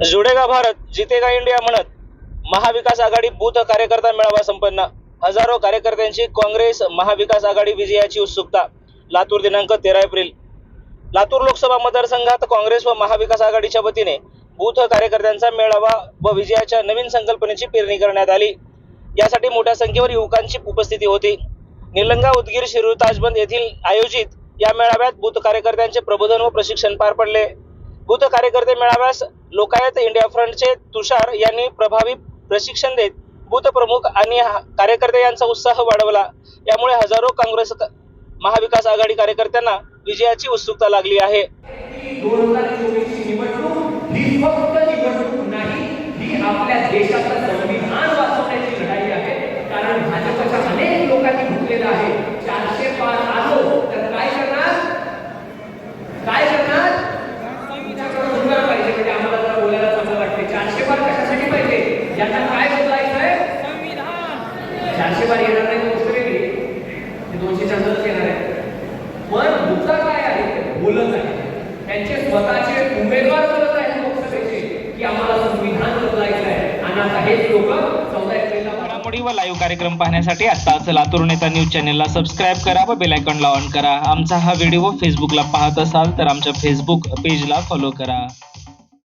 जुडेगा Bharat जितेगा India म्हणत महाविकास आघाडी booth कार्यकर्ता मेळावा संपन्न. हजारो कार्यकर्त्यांची काँग्रेस महाविकास आघाडी विजयाची उत्सुकता. लातूर दिनांक तेरा एप्रिल. लातूर लोकसभा मतदारसंघात काँग्रेस व महाविकास आघाडीच्या वतीने बूथ कार्यकर्त्यांचा मेळावा व विजयाच्या नवीन संकल्पनेची पेरणी करण्यात आली. यासाठी मोठ्या संख्येवर युवकांची उपस्थिती होती. निलंगा उदगीर शिरूर ताजबंद येथील आयोजित या मेळाव्यात बूथ कार्यकर्त्यांचे प्रबोधन व प्रशिक्षण पार पडले. बूथ कार्यकर्ते मेळाव्यास लोकायत इंडिया फ्रंटचे तुषार यांनी प्रभावी प्रशिक्षण देत बूथ प्रमुख आणि कार्यकर्ते यांचा उत्साह वाढवला. यामुळे हजारो काँग्रेस महाविकास आघाडी कार्यकर्त्यांना विजयाची उत्सुकता लागली आहे. आपल्या देशाचं संविधान वाचवण्याची लढाई आहे. कारण भाजपच्या अनेक लोकांनी म्हटलेलं आहे चारशे पार आलो तर काय करणार काय करणार तुमच्याकडे उत्तर पाहिजे म्हणजे आम्हाला जरा बोलायला चांगलं वाटते चारशे पार कशासाठी पाहिजे काय बदलायचं आहे? चारशे बार येणार नाही गोष्ट वेगळी. दोनशे चांगलंच येणार आहे. पण मुद्दा काय आहे? बोलत आहे. त्यांचे स्वतःचे उमेदवार बोलत आहेत लोकसभेचे की आम्हाला संविधान बदलायचं आहे. आणि आता हेच लोक चौदा एप्रिलला घडामोडी व लाईव्ह कार्यक्रम पाहण्यासाठी आत्ताच लातूर नेता न्यूज चॅनेलला सबस्क्राईब करा व बेल आयकॉनला ऑन करा. आमचा हा व्हिडिओ फेसबुकला पाहत असाल तर आमच्या फेसबुक पेजला फॉलो करा.